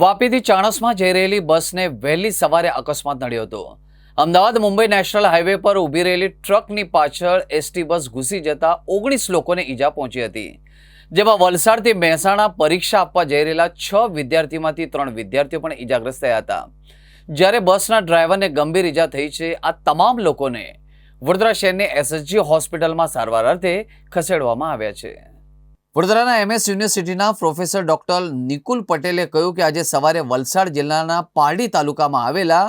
વાપીથી ચાણસમાં જઈ રહેલી બસને વહેલી સવારે અકસ્માત નડ્યો હતો. અમદાવાદ મુંબઈ નેશનલ હાઈવે પર ઊભી રહેલી ટ્રકની પાછળ એસટી બસ ઘૂસી જતા ઓગણીસ લોકોને ઈજા પહોંચી હતી. જેમાં વલસાડથી મહેસાણા પરીક્ષા આપવા જઈ રહેલા છ વિદ્યાર્થીમાંથી ત્રણ વિદ્યાર્થીઓ પણ ઈજાગ્રસ્ત થયા હતા. જ્યારે બસના ડ્રાઈવરને ગંભીર ઈજા થઈ છે, આ તમામ લોકોને વડોદરા શહેરની એસએસજી હોસ્પિટલમાં સારવાર અર્થે ખસેડવામાં આવ્યા છે. વડોદરાના એમએસ યુનિવર્સિટીના પ્રોફેસર ડૉક્ટર નિકુલ પટેલે કહ્યું કે આજે સવારે વલસાડ જિલ્લાના પારડી તાલુકામાં આવેલા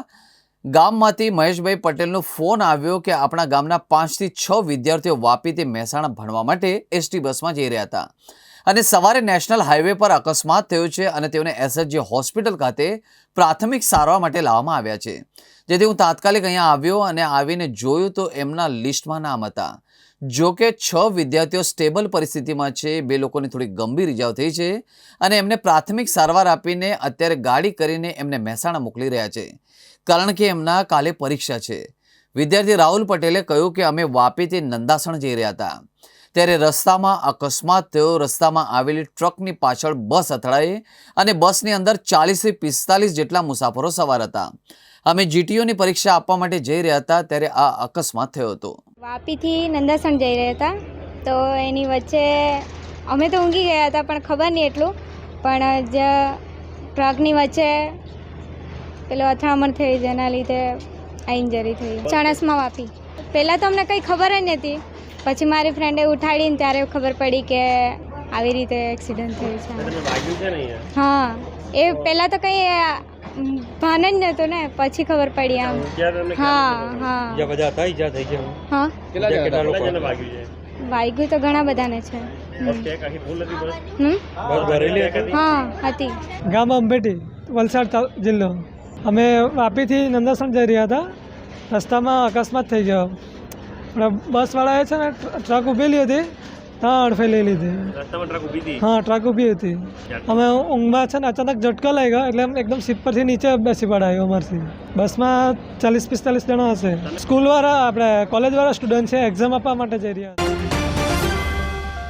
ગામમાંથી મહેશભાઈ પટેલનો ફોન આવ્યો કે આપણા ગામના પાંચથી છ વિદ્યાર્થીઓ વાપીથી મહેસાણા ભણવા માટે એસટી બસમાં જઈ રહ્યા હતા. અને સવારે નેશનલ હાઈવે પર અકસ્માત થયો છે અને તેઓને એસએચજી હોસ્પિટલ ખાતે પ્રાથમિક સારવાર માટે લાવવામાં આવ્યા છે. જેથી હું તાત્કાલિક અહીંયા આવ્યો અને આવીને જોયું તો એમના લિસ્ટમાં નામ હતા. જો કે છ વિદ્યાર્થીઓ સ્ટેબલ પરિસ્થિતિમાં છે, બે લોકોને થોડી ગંભીર ઇજાઓ થઈ છે અને એમને પ્રાથમિક સારવાર આપીને અત્યારે ગાડી કરીને એમને મહેસાણા મોકલી રહ્યા છે. કારણ કે એમના કાલે પરીક્ષા છે. વિદ્યાર્થી રાહુલ પટેલે કહ્યું કે અમે વાપીથી નંદાસણ જઈ રહ્યા હતા. ત્યારે રસ્તામાં અકસ્માત થયો, રસ્તામાં આવેલી ટ્રકની પાછળ બસ અથડાઈ અને બસની અંદર ચાલીસથી પિસ્તાલીસ જેટલા મુસાફરો સવાર હતા. અમે જીટીયુની પરીક્ષા આપવા માટે જઈ રહ્યા હતા, ત્યારે આ અકસ્માત થયો હતો. વાપીથી નંદાસણ જઈ રહ્યા હતા. તો એની વચ્ચે અમે તો ઊંઘી ગયા હતા પણ ખબર નહીં એટલું. પણ જે ટ્રકની વચ્ચે પેલો અથડામણ થઈ જેના લીધે આ ઇન્જરી થઈ. ચણસમાં વાપી. પહેલાં તો અમને કંઈ ખબર જ નથી પછી મારી ફ્રેન્ડે ઉઠાડીને ત્યારે ખબર પડી કે આવી રીતે એક્સિડન્ટ થયું છે. હા. એ પહેલાં તો કંઈ ભાન જ નતો ને પછી ખબર પડી આમ. હા હા. બીજા બધા હતા ઈજા થઈ છે હા. કેટલા લોકો વાગ્યું તો ઘણા બધાને છે. હા હતી. ગામ અંબેટી વલસાડ જિલ્લો. અમે વાપીથી નંદાસણ જઈ રહ્યા હતા. રસ્તામાં અકસ્માત થઈ ગયો. પણ બસવાળાએ છે ને ટ્રક ઊભેલી હતી. ત્યાં અડફે લઈ લીધી. હા ટ્રક ઊભી હતી. અમે ઊંઘમાં છે ને અચાનક ઝટકો લાગ્યો એટલે એકદમ સીટ પરથી નીચે બેસી પડાયો અમારથી. બસમાં ચાલીસ પિસ્તાલીસ જણા હશે. સ્કૂલવાળા આપણે કોલેજવાળા સ્ટુડન્ટ છે એક્ઝામ આપવા માટે જઈ રહ્યા